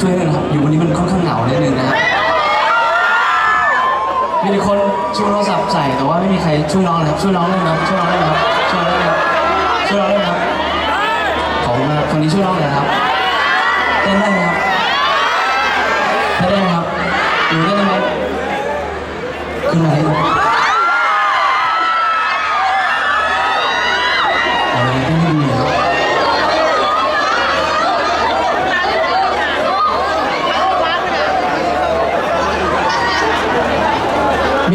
ช่วยกันนะครับ อยู่วันนี้มันค่อนข้างเหงานิดนึงนะครับมีแต่คนชูโทรศัพท์ใส่แต่ว่าไม่มีใครช่วยร้องเลยครับช่วยร้องได้ไหมครับช่วยร้องได้ไหมครับช่วยร้องได้ไหมครับช่วยร้องได้ไหมครับขอบคุณมากคนนี้ช่วยร้องหน่อยครับเต้นได้ไหมครับเต้นได้ไหมครับหนูเต้นได้ไหมขึ้นมาเลย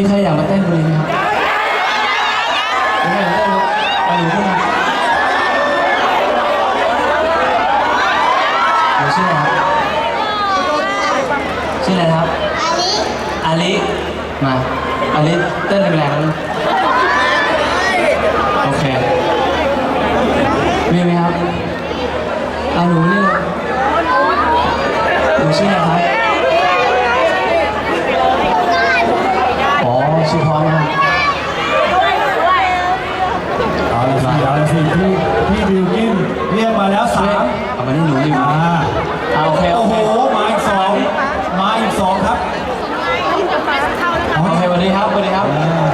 มีใครอยากมาเต้นบนนี้ไหมครับมีใครอยากเต้นไหมเอาหนูขึ้นมาหนูชื่ออะไรครับชื่ออะไรครับอาลิมาอาลิเต้นแรงๆนะโอเคมีไหมครับเอาหนูนี่เลยหนูชื่ออะไรครับ อ๋อชื่อพร้อมมาก เอาละสิเอาละสิพี่พี่บิวกินเรียกมาแล้วสามเอามาที่หนูอยู่อ่าอ่าโอเคโอ้โอโหเคมาอีกสองมาอีกสองครับโอเคสวัสดีครับสวัสดีครับ อ่า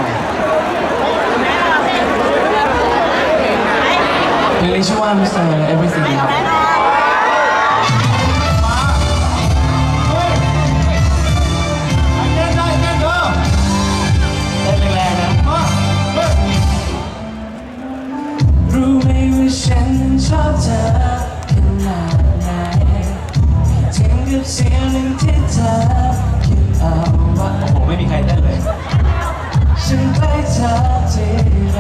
เพลงนี้ชื่อว่า Mr. Everything ครับ เสียงหนึ่งที่เธอคิดเอาไว้โอ้โหไม่มีใครเต้นเลย ฉันไปเธอที่ไร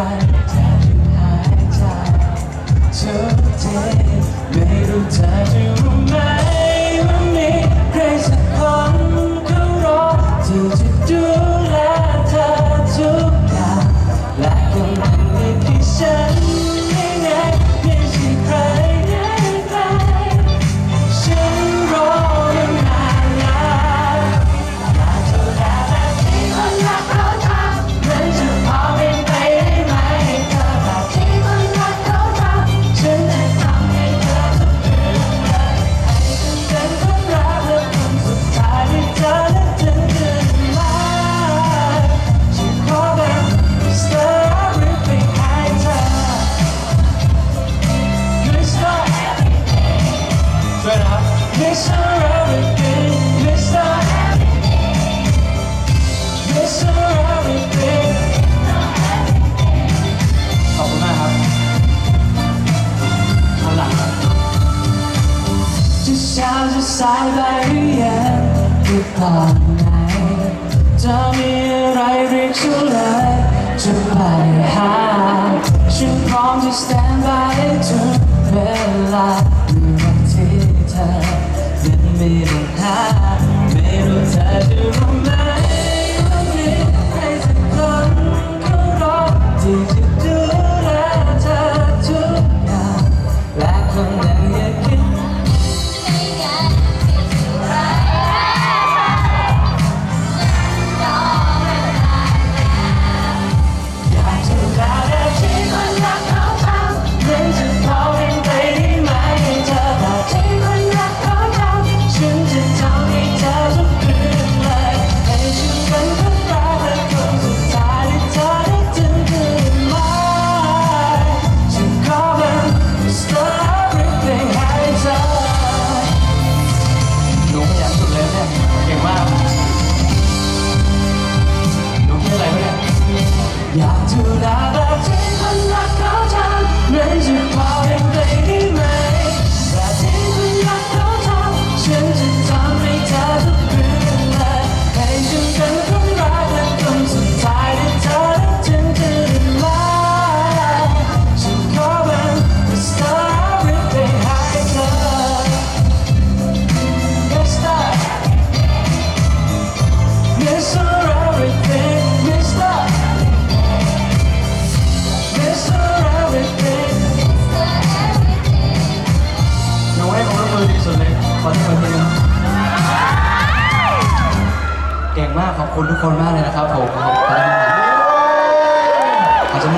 สายไปหรือยังหรือตอนไหนจะมีอะไรเรียกฉันเลยจะไปหาฉันพร้อมจะ stand by ทุกเวลา ยังมีปั อยากดูแลแบบที่คนรักเขาจังในจะพอเอเสียงคนนึงเก่งมากขอบคุณทุกคนมากเลยนะครับผมขอบคุณมากขอจะมี